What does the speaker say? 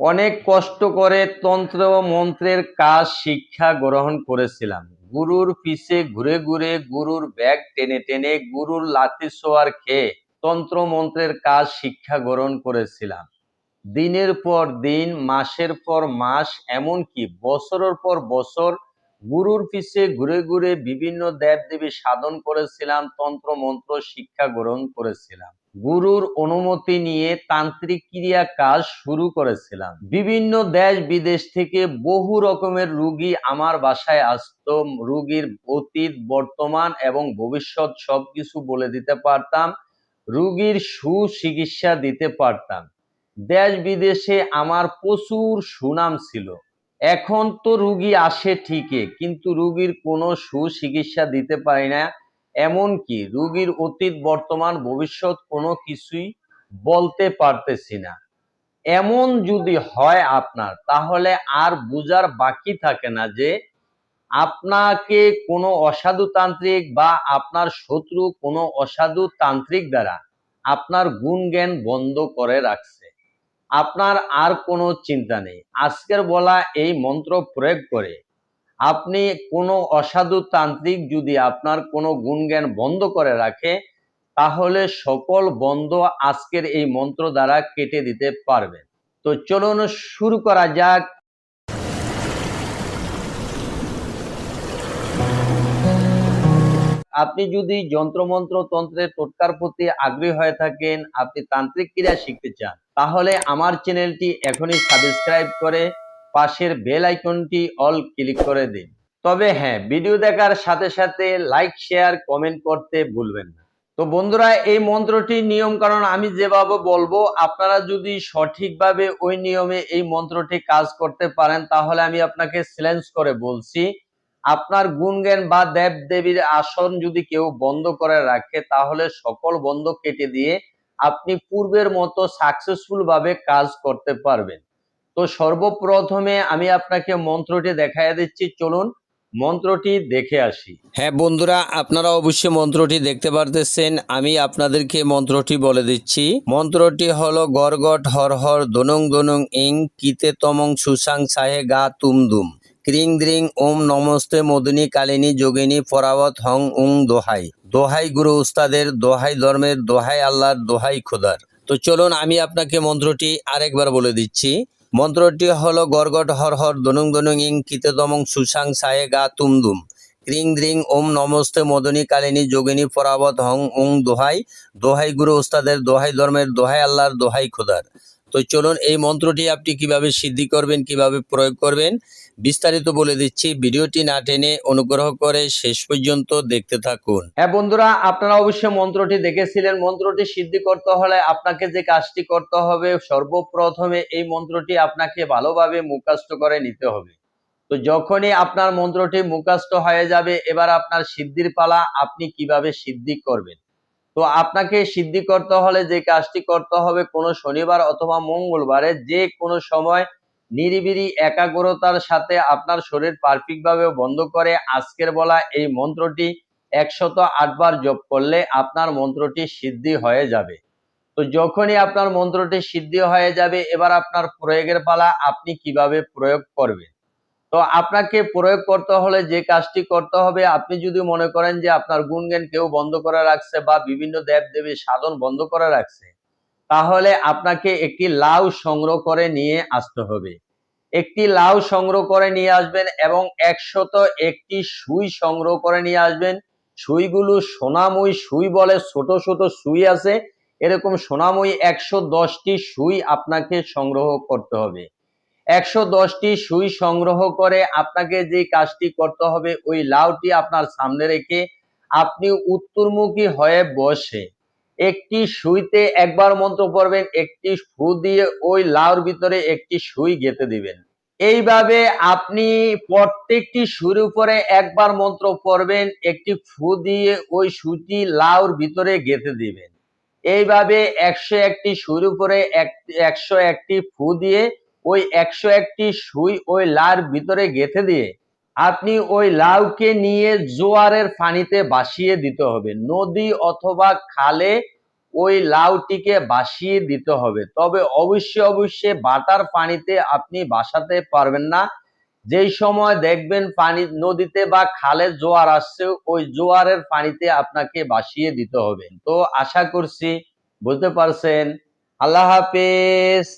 অনেক কষ্ট করে তন্ত্র মন্ত্রের কাজ শিক্ষা গ্রহণ করেছিলাম। গুরুর পিছে ঘুরে ঘুরে গুরুর ব্যাগ টেনে টেনে গুরুর লাথি সোয়ার খেয়ে তন্ত্র মন্ত্রের কাজ শিক্ষা গ্রহণ করেছিলাম। দিনের পর দিন, মাসের পর মাস, এমনকি বছরের পর বছর গুরুর পিছে ঘুরে ঘুরে বিভিন্ন দেব দেবী সাধন করেছিলাম, তন্ত্র, মন্ত্র, শিক্ষা গ্রহণ করেছিলাম। গুরুর অনুমতি নিয়ে তান্ত্রিক ক্রিয়া কাজ শুরু করেছিলাম। বিভিন্ন দেশ বিদেশ থেকে বহু রকমের রুগী আমার বাসায় আসতো। রুগীর অতীত, বর্তমান এবং ভবিষ্যৎ সবকিছু বলে দিতে পারতাম। রুগীর সুচিকিৎসা দিতে পারতাম। দেশ বিদেশে আমার প্রচুর সুনাম ছিল। এখন তো রুগী আসে ঠিকই, কিন্তু রুগীর কোনো সুচিকিৎসা দিতে পারি না। এমনকি রুগীর অতীত, বর্তমান, ভবিষ্যৎ কোনো কিছুই বলতে পারতেছি না। এমন যদি হয় আপনার, তাহলে আর বুঝার বাকি থাকে না যে আপনাকে কোনো অসাধু তান্ত্রিক বা আপনার শত্রু কোনো অসাধু তান্ত্রিক দ্বারা আপনার গুণ জ্ঞান বন্ধ করে রাখছে। আপনার আর কোনো চিন্তা নেই। আজকের বলা এই মন্ত্র প্রয়োগ করে আপনি কোনো অসাধু তান্ত্রিক যদি আপনার কোনো গুণজ্ঞান বন্ধ করে রাখে, তাহলে সকল বন্ধ আজকের এই মন্ত্র দ্বারা কেটে দিতে পারবেন। তো চলুন শুরু করা যাক আপনি যদি যন্ত্রমন্ত্র তন্ত্রের টোটকার প্রতি আগ্রহী হয়ে থাকেন, আপনি তান্ত্রিক ক্রিয়া শিখতে চান, তাহলে আমার চ্যানেলটি এখনই সাবস্ক্রাইব করে পাশের বেল আইকনটি অল ক্লিক করে দিন। তবে হ্যাঁ ভিডিও দেখার সাথে সাথে লাইক শেয়ার কমেন্ট করতে ভুলবেন না। তো বন্ধুরা, এই মন্ত্রটি নিয়ম কারণ আমি যেভাবে বলব, আপনারা যদি সঠিকভাবে ওই নিয়মে এই মন্ত্রটি কাজ করতে পারেন, তাহলে আমি আপনাকে চ্যালেঞ্জ করে বলছি আপনার গুণজ্ঞান বা দেব দেবীর আসন যদি কেউ বন্ধ করে রাখে, তাহলে সকল বন্ধ কেটে দিয়ে আপনি পূর্বের মতো সাকসেসফুল ভাবে কাজ করতে পারবেন। তো সর্বপ্রথমে আমি আপনাকে মন্ত্রটি দেখাইয়া দিচ্ছি। চলুন মন্ত্রটি দেখে আসি। হ্যাঁ বন্ধুরা, আপনারা অবশ্যই মন্ত্রটি দেখতে পারতেছেন। আমি আপনাদেরকে মন্ত্রটি বলে দিচ্ছি। মন্ত্রটি হলো, গরগট হর হর দনুং দনুং ইং কিতে তমং সুসাং সাহে গা তুমদুম ক্রিং দ্রিং ওম নমস্তে মদনী কালিনী যোগিনী পরাবত হং উং দোহাই। দোহাই গুরু উস্তাদের, দোহাই ধর্মের, দোহাই আল্লাহর, দোহাই খোদার। তো চলুন আমি আপনাকে মন্ত্রটি আরেকবার বলে দিচ্ছি। মন্ত্রটি হলো গরগট হর হর দনুং দনুং ইং কিতে তমং সুসাং সাহে গা তুমদুম ক্রিং দ্রিং ওম নমস্তে মদনী কালিনী যোগিনী পরাবত হং উং দোহাই। দোহাই গুরু ওস্তাদের দোহাই ধর্মের, দোহাই আল্লাহর, দোহাই খোদার। তো চলুন এই মন্ত্রটি আপনি কীভাবে সিদ্ধি করবেন, কীভাবে প্রয়োগ করবেন, বিস্তারিত বলে দিচ্ছি। ভিডিওটি না টেনে অনুগ্রহ করে শেষ পর্যন্ত দেখতে থাকুন। হ্যাঁ বন্ধুরা, আপনারা অবশ্যই মন্ত্রটি দেখেছিলেন। মন্ত্রটি সিদ্ধি করতে হলে আপনাকে যে কাজটি করতে হবে, সর্বপ্রথমে এই মন্ত্রটি আপনাকে ভালোভাবে মুখাস্ত করে নিতে হবে। তো যখনই আপনার মন্ত্রটি মুখাস্ত হয়ে যাবে, এবার আপনার সিদ্ধির পালা আপনি কীভাবে সিদ্ধি করবেন? তো আপনাকে সিদ্ধি করতে হলে যে কাজটি করতে হবে কোনো শনিবার অথবা মঙ্গলবারে যে কোনো সময় নিরিবিরি একাগ্রতার সাথে আপনার শরীর পারফেক্ট ভাবে বন্ধ করে আজকের বলা এই মন্ত্রটি একশত আটবার জপ করলে আপনার মন্ত্রটি সিদ্ধি হয়ে যাবে। তো যখনই আপনার মন্ত্রটি সিদ্ধি হয়ে যাবে, এবার আপনার প্রয়োগের পালা আপনি কীভাবে প্রয়োগ করবেন? তো আপনাকে প্রয়োগ করতে হলে যে কাজটি করতে হবে, আপনি যদি মনে করেন যে আপনার গুণজ্ঞান কেউ বন্ধ করে রাখছে বা বিভিন্ন দেব দেবীর সাধন বন্ধ করে রাখছে, তাহলে আপনাকে একটি লাউ সংগ্রহ করে নিয়ে আসতে হবে। একটি লাউ সংগ্রহ করে নিয়ে আসবেন এবং একশত একটি সুই সংগ্রহ করে নিয়ে আসবেন। সুইগুলো সোনাময়ী সুই বলে ছোট ছোট সুই আছে, এরকম সোনাময়ী একশো দশটি সুই আপনাকে সংগ্রহ করতে হবে। একশো দশটি সুই সংগ্রহ করে আপনাকে যে কাজটি করতে হবে, ওই লাউটি আপনার সামনে রেখে আপনি উত্তরমুখী হয়ে বসে। একটি সুইতে একবার মন্ত্র পড়বেন, একটি ফু দিয়ে ওই লাউর ভিতরে একটি সুই গেঁথে দিবেন। এইভাবে আপনি প্রত্যেকটি সুর উপরে একবার মন্ত্র পড়বেন, একটি ফু দিয়ে ওই সুটি লাউর ভিতরে গেঁথে দিবেন। এইভাবে একশো একটি সুর উপরে একশো একটি ফু দিয়ে ওই একশো একটি সুই ওই লার ভিতরে গেঁথে দিয়ে আপনি ওই লাউকে নিয়ে জোয়ারের পানিতে ভাসিয়ে দিতে হবে। নদী অথবা খালে ওই লাউটিকে ভাসিয়ে দিতে হবে। তবে অবশ্যই অবশ্যই বাটার পানিতে আপনি ভাসাতে পারবেন না। যেই সময় দেখবেন পানি নদীতে বা খালে জোয়ার আসছে, ওই জোয়ারের পানিতে আপনাকে ভাসিয়ে দিতে হবে। তো আশা করছি বুঝতে পারছেন। আল্লাহ হাফেজ।